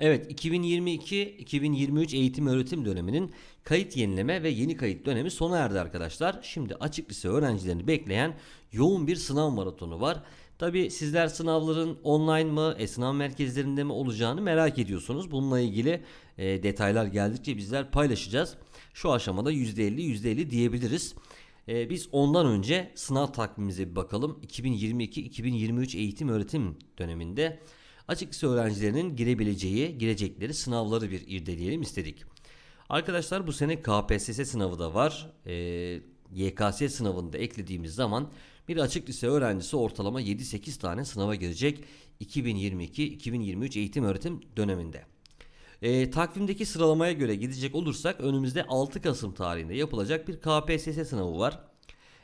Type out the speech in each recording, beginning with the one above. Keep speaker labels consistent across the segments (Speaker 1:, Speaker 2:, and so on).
Speaker 1: Evet 2022-2023 eğitim öğretim döneminin kayıt yenileme ve yeni kayıt dönemi sona erdi arkadaşlar. Şimdi açık lise öğrencilerini bekleyen yoğun bir sınav maratonu var. Tabi sizler sınavların online mı, e, sınav merkezlerinde mi olacağını merak ediyorsunuz. Bununla ilgili e, detaylar geldikçe bizler paylaşacağız. Şu aşamada %50 %50 diyebiliriz. E, biz ondan önce sınav takvimimize bir bakalım. 2022-2023 eğitim öğretim döneminde açık lise öğrencilerinin girebileceği, girecekleri sınavları bir irdeleyelim istedik. Arkadaşlar bu sene KPSS sınavı da var. Ee, YKS sınavını da eklediğimiz zaman bir açık lise öğrencisi ortalama 7-8 tane sınava girecek 2022-2023 eğitim öğretim döneminde. Ee, takvimdeki sıralamaya göre gidecek olursak önümüzde 6 Kasım tarihinde yapılacak bir KPSS sınavı var.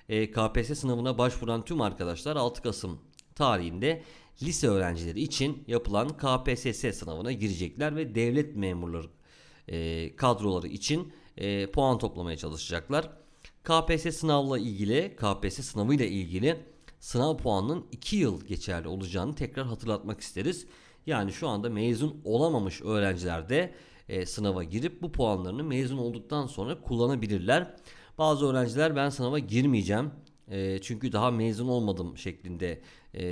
Speaker 1: Ee, KPSS sınavına başvuran tüm arkadaşlar 6 Kasım tarihinde lise öğrencileri için yapılan KPSS sınavına girecekler ve devlet memurları e, kadroları için e, puan toplamaya çalışacaklar. KPSS sınavla ilgili, KPSS sınavıyla ilgili sınav puanının 2 yıl geçerli olacağını tekrar hatırlatmak isteriz. Yani şu anda mezun olamamış öğrenciler de e, sınava girip bu puanlarını mezun olduktan sonra kullanabilirler. Bazı öğrenciler ben sınava girmeyeceğim e, çünkü daha mezun olmadım şeklinde e,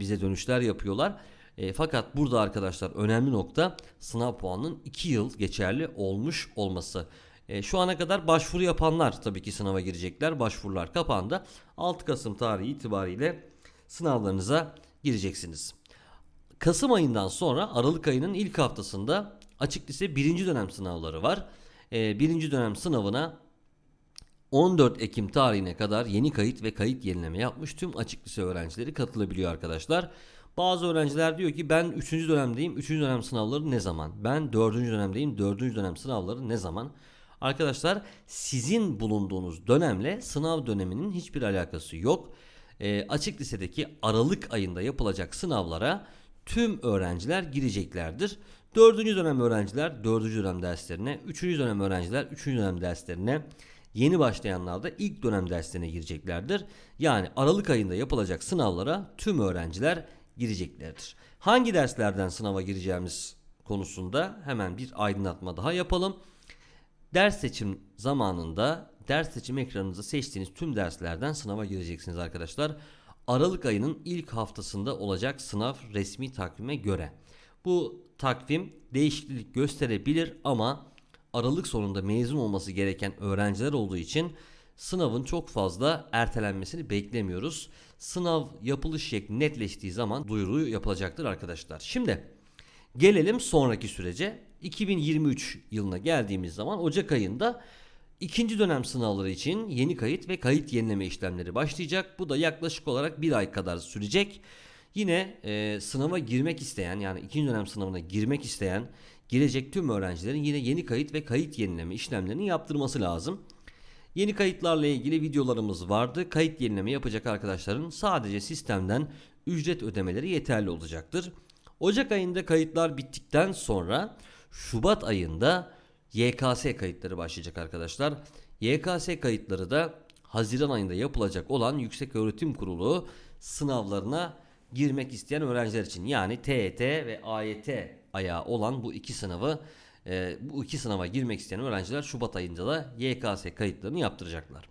Speaker 1: bize dönüşler yapıyorlar. E, fakat burada arkadaşlar önemli nokta sınav puanının 2 yıl geçerli olmuş olması. E, şu ana kadar başvuru yapanlar tabii ki sınava girecekler. Başvurular kapandı. 6 Kasım tarihi itibariyle sınavlarınıza gireceksiniz. Kasım ayından sonra Aralık ayının ilk haftasında açık lise birinci dönem sınavları var. E, birinci dönem sınavına 14 Ekim tarihine kadar yeni kayıt ve kayıt yenileme yapmış tüm açık lise öğrencileri katılabiliyor arkadaşlar. Bazı öğrenciler diyor ki ben 3. dönemdeyim. 3. dönem sınavları ne zaman? Ben 4. dönemdeyim. 4. dönem sınavları ne zaman? Arkadaşlar sizin bulunduğunuz dönemle sınav döneminin hiçbir alakası yok. E, açık lisedeki Aralık ayında yapılacak sınavlara tüm öğrenciler gireceklerdir. 4. dönem öğrenciler 4. dönem derslerine, 3. dönem öğrenciler 3. dönem derslerine, Yeni başlayanlar da ilk dönem derslerine gireceklerdir. Yani Aralık ayında yapılacak sınavlara tüm öğrenciler gireceklerdir. Hangi derslerden sınava gireceğimiz konusunda hemen bir aydınlatma daha yapalım. Ders seçim zamanında ders seçim ekranınızda seçtiğiniz tüm derslerden sınava gireceksiniz arkadaşlar. Aralık ayının ilk haftasında olacak sınav resmi takvime göre. Bu takvim değişiklik gösterebilir ama Aralık sonunda mezun olması gereken öğrenciler olduğu için sınavın çok fazla ertelenmesini beklemiyoruz. Sınav yapılış şekli netleştiği zaman duyuru yapılacaktır arkadaşlar. Şimdi gelelim sonraki sürece. 2023 yılına geldiğimiz zaman Ocak ayında ikinci dönem sınavları için yeni kayıt ve kayıt yenileme işlemleri başlayacak. Bu da yaklaşık olarak bir ay kadar sürecek. Yine e, sınava girmek isteyen yani ikinci dönem sınavına girmek isteyen girecek tüm öğrencilerin yine yeni kayıt ve kayıt yenileme işlemlerini yaptırması lazım. Yeni kayıtlarla ilgili videolarımız vardı. Kayıt yenileme yapacak arkadaşların sadece sistemden ücret ödemeleri yeterli olacaktır. Ocak ayında kayıtlar bittikten sonra Şubat ayında YKS kayıtları başlayacak arkadaşlar. YKS kayıtları da Haziran ayında yapılacak olan Yüksek Öğretim Kurulu sınavlarına girmek isteyen öğrenciler için yani TET ve AYT ayağı olan bu iki sınavı e, bu iki sınava girmek isteyen öğrenciler Şubat ayında da YKS kayıtlarını yaptıracaklar.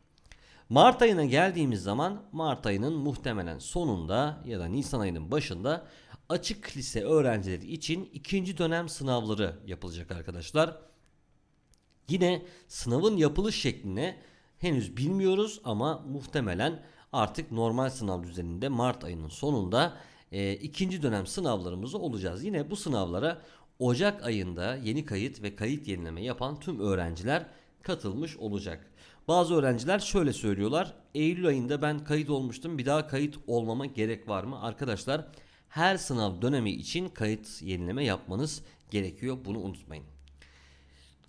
Speaker 1: Mart ayına geldiğimiz zaman Mart ayının muhtemelen sonunda ya da Nisan ayının başında açık lise öğrencileri için ikinci dönem sınavları yapılacak arkadaşlar. Yine sınavın yapılış şekline henüz bilmiyoruz ama muhtemelen artık normal sınav düzeninde Mart ayının sonunda e, ikinci dönem sınavlarımızı olacağız. Yine bu sınavlara Ocak ayında yeni kayıt ve kayıt yenileme yapan tüm öğrenciler katılmış olacak. Bazı öğrenciler şöyle söylüyorlar. Eylül ayında ben kayıt olmuştum. Bir daha kayıt olmama gerek var mı? Arkadaşlar her sınav dönemi için kayıt yenileme yapmanız gerekiyor. Bunu unutmayın.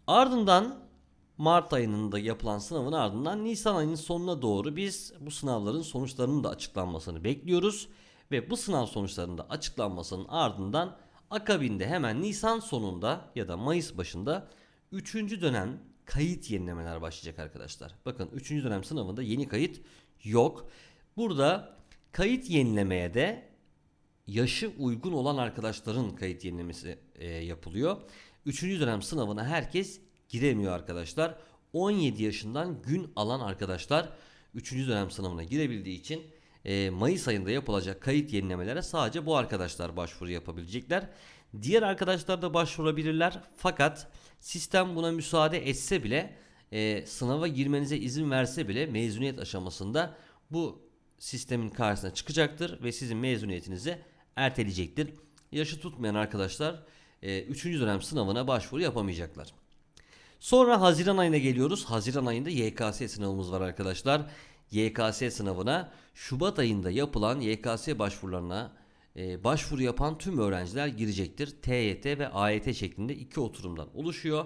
Speaker 1: Ardından Mart ayının da yapılan sınavın ardından Nisan ayının sonuna doğru biz bu sınavların sonuçlarının da açıklanmasını bekliyoruz. Ve bu sınav sonuçlarının da açıklanmasının ardından akabinde hemen Nisan sonunda ya da Mayıs başında 3. dönem kayıt yenilemeler başlayacak arkadaşlar. Bakın 3. dönem sınavında yeni kayıt yok. Burada kayıt yenilemeye de yaşı uygun olan arkadaşların kayıt yenilemesi e, yapılıyor. Üçüncü dönem sınavına herkes giremiyor arkadaşlar. 17 yaşından gün alan arkadaşlar 3. dönem sınavına girebildiği için e, Mayıs ayında yapılacak kayıt yenilemelere sadece bu arkadaşlar başvuru yapabilecekler. Diğer arkadaşlar da başvurabilirler fakat sistem buna müsaade etse bile e, sınava girmenize izin verse bile mezuniyet aşamasında bu sistemin karşısına çıkacaktır ve sizin mezuniyetinizi erteleyecektir. Yaşı tutmayan arkadaşlar 3. dönem sınavına başvuru yapamayacaklar. Sonra Haziran ayına geliyoruz. Haziran ayında YKS sınavımız var arkadaşlar. YKS sınavına Şubat ayında yapılan YKS başvurularına e, başvuru yapan tüm öğrenciler girecektir. TYT ve AYT şeklinde iki oturumdan oluşuyor.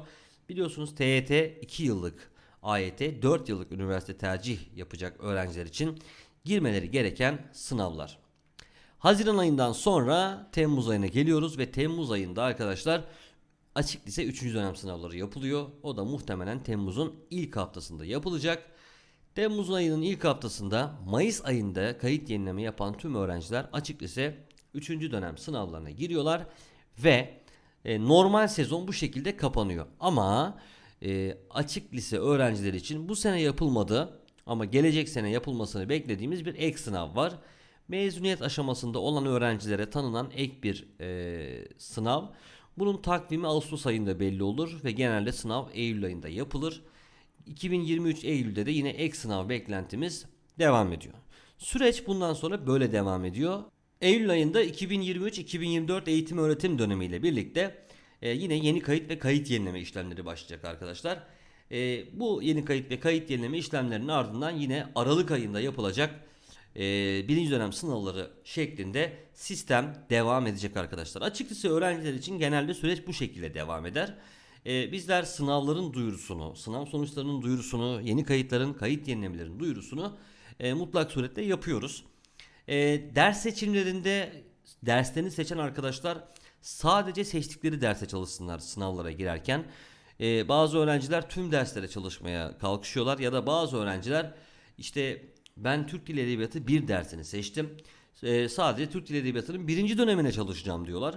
Speaker 1: Biliyorsunuz TYT 2 yıllık, AYT 4 yıllık üniversite tercih yapacak öğrenciler için girmeleri gereken sınavlar. Haziran ayından sonra Temmuz ayına geliyoruz ve Temmuz ayında arkadaşlar açık lise 3. dönem sınavları yapılıyor. O da muhtemelen Temmuz'un ilk haftasında yapılacak. Temmuz ayının ilk haftasında Mayıs ayında kayıt yenileme yapan tüm öğrenciler açık lise 3. dönem sınavlarına giriyorlar ve e, normal sezon bu şekilde kapanıyor. Ama e, açık lise öğrencileri için bu sene yapılmadı ama gelecek sene yapılmasını beklediğimiz bir ek sınav var. Mezuniyet aşamasında olan öğrencilere tanınan ek bir e, sınav. Bunun takvimi Ağustos ayında belli olur ve genelde sınav Eylül ayında yapılır. 2023 Eylül'de de yine ek sınav beklentimiz devam ediyor. Süreç bundan sonra böyle devam ediyor. Eylül ayında 2023-2024 eğitim öğretim dönemiyle birlikte e, yine yeni kayıt ve kayıt yenileme işlemleri başlayacak arkadaşlar. E, bu yeni kayıt ve kayıt yenileme işlemlerinin ardından yine Aralık ayında yapılacak e, birinci dönem sınavları şeklinde sistem devam edecek arkadaşlar. Açık lise öğrenciler için genelde süreç bu şekilde devam eder. E, bizler sınavların duyurusunu, sınav sonuçlarının duyurusunu, yeni kayıtların, kayıt yenilemelerin duyurusunu e, mutlak suretle yapıyoruz. E, ders seçimlerinde derslerini seçen arkadaşlar sadece seçtikleri derse çalışsınlar sınavlara girerken. E, bazı öğrenciler tüm derslere çalışmaya kalkışıyorlar ya da bazı öğrenciler işte ben Türk Dili Edebiyatı bir dersini seçtim. E, sadece Türk Dili Edebiyatı'nın birinci dönemine çalışacağım diyorlar.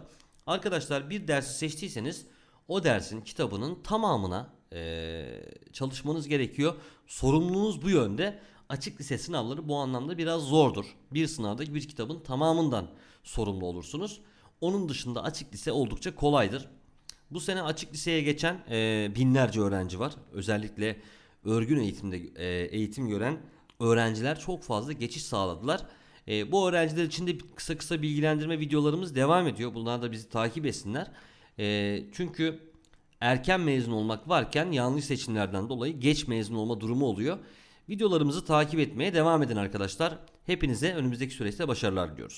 Speaker 1: Arkadaşlar bir dersi seçtiyseniz o dersin kitabının tamamına e, çalışmanız gerekiyor. Sorumluluğunuz bu yönde. Açık lise sınavları bu anlamda biraz zordur. Bir sınavda bir kitabın tamamından sorumlu olursunuz. Onun dışında açık lise oldukça kolaydır. Bu sene açık liseye geçen e, binlerce öğrenci var. Özellikle örgün eğitimde e, eğitim gören öğrenciler çok fazla geçiş sağladılar. E, bu öğrenciler için de kısa kısa bilgilendirme videolarımız devam ediyor. Bunlar da bizi takip etsinler. E, çünkü erken mezun olmak varken yanlış seçimlerden dolayı geç mezun olma durumu oluyor. Videolarımızı takip etmeye devam edin arkadaşlar. Hepinize önümüzdeki süreçte başarılar diliyoruz.